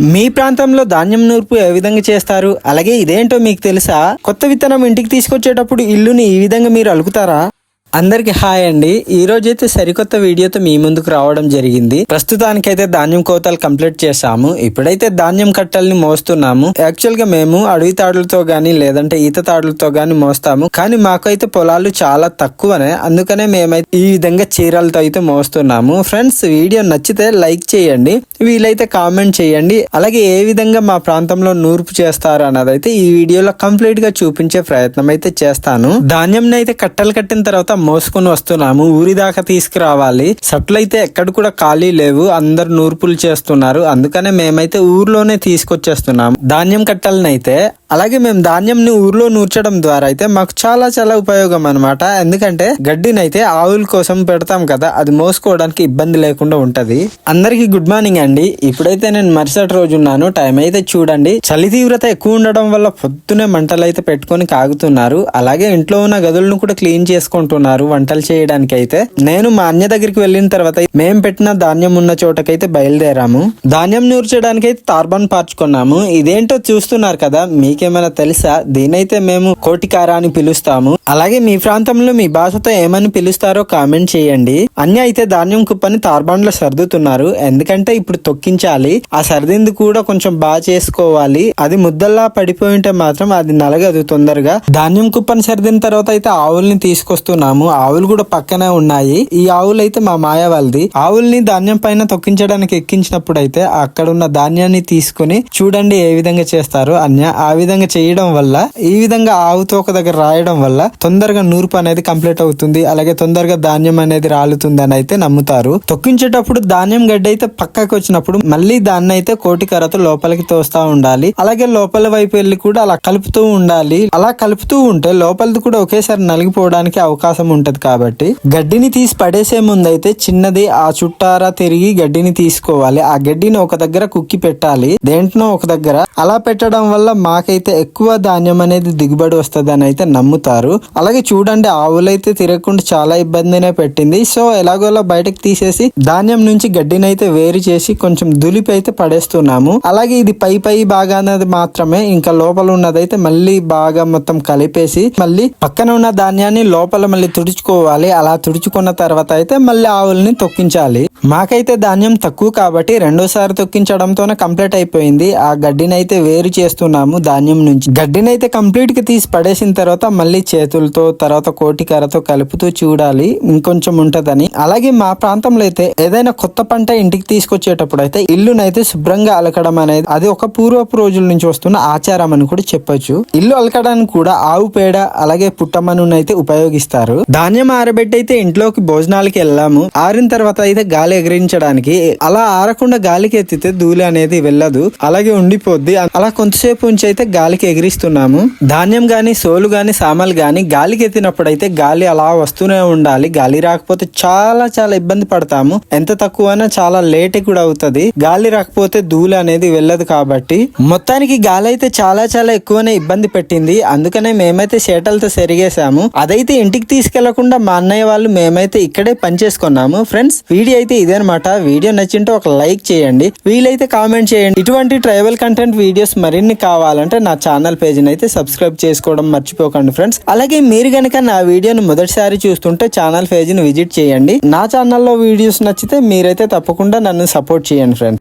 మీ ప్రాంతంలో ధాన్యం నూర్పు ఏ విధంగా చేస్తారు? అలాగే ఇదేంటో మీకు తెలుసా? కొత్త విత్తనం ఇంటికి తీసుకొచ్చేటప్పుడు ఇల్లుని ఈ విధంగా మీరు అలుకుతారా? అందరికి హాయ్ అండి. ఈ రోజు అయితే సరికొత్త వీడియోతో మీ ముందుకు రావడం జరిగింది. ప్రస్తుతానికైతే ధాన్యం కోతలు కంప్లీట్ చేశాము. ఇప్పుడైతే ధాన్యం కట్టల్ని మోస్తున్నాము. యాక్చువల్గా మేము అడవి తాడులతో గానీ లేదంటే ఈత తాడులతో గానీ మోస్తాము. కానీ మాకైతే పొలాలు చాలా తక్కువనే. అందుకనే మేమైతే ఈ విధంగా చీరలతో అయితే మోస్తున్నాము. ఫ్రెండ్స్ వీడియో నచ్చితే లైక్ చేయండి. వీలైతే కామెంట్ చేయండి. అలాగే ఏ విధంగా మా ప్రాంతంలో నూర్పు చేస్తారు అన్నదైతే ఈ వీడియోలో కంప్లీట్గా చూపించే ప్రయత్నం అయితే చేస్తాను. ధాన్యం అయితే కట్టలు కట్టిన తర్వాత మోసుకొని వస్తున్నాము ఊరి దాకా తీసుకురావాలి. సట్లు అయితే ఎక్కడ కూడా ఖాళీ లేవు అందరు నూర్పులు చేస్తున్నారు. అందుకనే మేమైతే ఊర్లోనే తీసుకొచ్చేస్తున్నాము ధాన్యం కట్టలనైతే అలాగే మేము ధాన్యంని ఊర్లో నూర్చడం ద్వారా అయితే మాకు చాలా చాలా ఉపయోగం అనమాట ఎందుకంటే గడ్డినైతే ఆవుల కోసం పెడతాం కదా అది మోసుకోవడానికి ఇబ్బంది లేకుండా ఉంటది. అందరికి గుడ్ మార్నింగ్ అండి. ఇప్పుడైతే నేను మరుసటి రోజు ఉన్నాను. టైం అయితే చూడండి. చలి తీవ్రత ఎక్కువ ఉండడం వల్ల పొద్దునే మంటలు అయితే పెట్టుకొని కాగుతున్నారు. అలాగే ఇంట్లో ఉన్న గదులను కూడా క్లీన్ చేసుకుంటున్నారు వంటలు చేయడానికి అయితే నేను మా అన్య దగ్గరికి వెళ్ళిన తర్వాత మేము పెట్టిన ధాన్యం ఉన్న చోటకైతే బయలుదేరాము. ధాన్యం నూర్చడానికి అయితే తార్బాన్ పార్చుకున్నాము. ఇదేంటో చూస్తున్నారు కదా మీకేమైనా తెలుసా? దీనైతే మేము కోటికార అని పిలుస్తాము. అలాగే మీ ప్రాంతంలో మీ భాషతో ఏమని పిలుస్తారో కామెంట్ చేయండి. అన్య అయితే ధాన్యం కుప్పని తార్బాండ్లో సర్దుతున్నారు. ఎందుకంటే ఇప్పుడు తొక్కించాలి. ఆ సర్దింది కూడా కొంచెం బాగా చేసుకోవాలి. అది ముద్దల్లా పడిపోయి ఉంటే మాత్రం అది నలగదు తొందరగా. ధాన్యం కుప్పని సర్దిన తర్వాత అయితే ఆవుల్ని తీసుకొస్తున్నాము. ఆవులు కూడా పక్కనే ఉన్నాయి. ఈ ఆవులు అయితే మా మాయ వాళ్ళది. ఆవుల్ని ధాన్యం పైన తొక్కించడానికి ఎక్కించినప్పుడు అయితే అక్కడ ఉన్న ధాన్యాన్ని తీసుకొని చూడండి ఏ విధంగా చేస్తారు. అన్య ఆ విధంగా విధంగా చేయడం వల్ల ఈ విధంగా ఆవు తోక దగ్గర రాయడం వల్ల తొందరగా నూర్పు అనేది కంప్లీట్ అవుతుంది అలాగే తొందరగా ధాన్యం అనేది రాలుతుంది అని అయితే నమ్ముతారు. తొక్కించేటప్పుడు ధాన్యం గడ్డ అయితే పక్కకు వచ్చినప్పుడు మళ్ళీ దాన్ని అయితే కోటి కర్రతో లోపలికి తోస్తా ఉండాలి. అలాగే లోపల వైపు వెళ్ళి కూడా అలా కలుపుతూ ఉండాలి. అలా కలుపుతూ ఉంటే లోపలిది కూడా ఒకేసారి నలిగిపోవడానికి అవకాశం ఉంటది కాబట్టి గడ్డిని తీసి పడేసే ముందు అయితే చిన్నది ఆ చుట్టారా తిరిగి గడ్డిని తీసుకోవాలి. ఆ గడ్డిని ఒక దగ్గర కుక్కి పెట్టాలి. దేంట్లో ఒక దగ్గర అలా పెట్టడం వల్ల మాకైతే అయితే ఎక్కువ ధాన్యం అనేది దిగుబడి వస్తుంది అని అయితే నమ్ముతారు. అలాగే చూడండి ఆవులైతే తిరగకుండా చాలా ఇబ్బందినే పెట్టింది. సో ఎలాగోలా బయటకు తీసేసి ధాన్యం నుంచి గడ్డిని అయితే వేరు చేసి కొంచెం దులిపి అయితే పడేస్తున్నాము. అలాగే ఇది పై పై బాగా అనేది మాత్రమే ఇంకా లోపల ఉన్నదైతే మళ్ళీ బాగా మొత్తం కలిపేసి మళ్ళీ పక్కన ఉన్న ధాన్యాన్ని లోపల మళ్ళీ తుడుచుకోవాలి. అలా తుడుచుకున్న తర్వాత అయితే మళ్ళీ ఆవుల్ని తొక్కించాలి. మాకైతే ధాన్యం తక్కువ కాబట్టి రెండోసారి తొక్కించడంతోనే కంప్లీట్ అయిపోయింది. ఆ గడ్డిని అయితే వేరు చేస్తున్నాము ధాన్యం నుంచి గడ్డిని అయితే కంప్లీట్గా తీసి పడేసిన తర్వాత మళ్ళీ చేతులతో తర్వాత కోటికరతో కలుపుతూ చూడాలి. ఇంకొంచెం ఉంటదని. అలాగే మా ప్రాంతంలో అయితే ఏదైనా కొత్త పంట ఇంటికి తీసుకొచ్చేటప్పుడు అయితే ఇల్లునైతే శుభ్రంగా అలకడం అనేది అది ఒక పూర్వపు రోజుల నుంచి వస్తున్న ఆచారం అని కూడా చెప్పొచ్చు. ఇల్లు అలకడానికి కూడా ఆవు పేడ అలాగే పుట్టమనునైతే అయితే ఉపయోగిస్తారు. ధాన్యం ఆరబెట్టి అయితే ఇంట్లోకి భోజనాలకి వెళ్ళాము. ఆరిన తర్వాత అయితే గాలి ఎగిరించడానికి అలా ఆరకుండా గాలికి ఎత్తితే ధూళి అనేది వెళ్ళదు. అలాగే ఉండిపోద్ది. అలా కొంతసేపు ఉంచి అయితే గాలికి ఎగిరిస్తున్నాము. ధాన్యం గాని సోలు గాని సామాన్లు గాని గాలికి ఎత్తినప్పుడైతే అయితే గాలి అలా వస్తూనే ఉండాలి. గాలి రాకపోతే చాలా చాలా ఇబ్బంది పడతాము. ఎంత తక్కువైనా చాలా లేట్ కూడా అవుతుంది. గాలి రాకపోతే ధూళి అనేది వెళ్ళదు కాబట్టి. మొత్తానికి గాలి అయితే చాలా చాలా ఎక్కువనే ఇబ్బంది పెట్టింది. అందుకనే మేమైతే సేటలతో సెరిగేసాము అదైతే ఇంటికి తీసుకెళ్ళకుండా మా అన్నయ్య వాళ్ళు మేమైతే ఇక్కడే పనిచేసుకున్నాము ఫ్రెండ్స్ వీడియో అయితే ఇదేనమాట వీడియో నచ్చింటే ఒక లైక్ చేయండి. వీలైతే కామెంట్ చేయండి. ఇటువంటి ట్రైబల్ కంటెంట్ వీడియోస్ మరిన్ని కావాలంటే నా ఛానల్ పేజ్ని అయితే సబ్స్క్రైబ్ చేసుకోవడం మర్చిపోకండి ఫ్రెండ్స్. అలాగే మీరు కనుక నా వీడియోను మొదటిసారి చూస్తుంటే ఛానల్ పేజ్ని విజిట్ చేయండి. నా ఛానల్లో వీడియోస్ నచ్చితే మీరైతే తప్పకుండా నన్ను సపోర్ట్ చేయండి ఫ్రెండ్స్.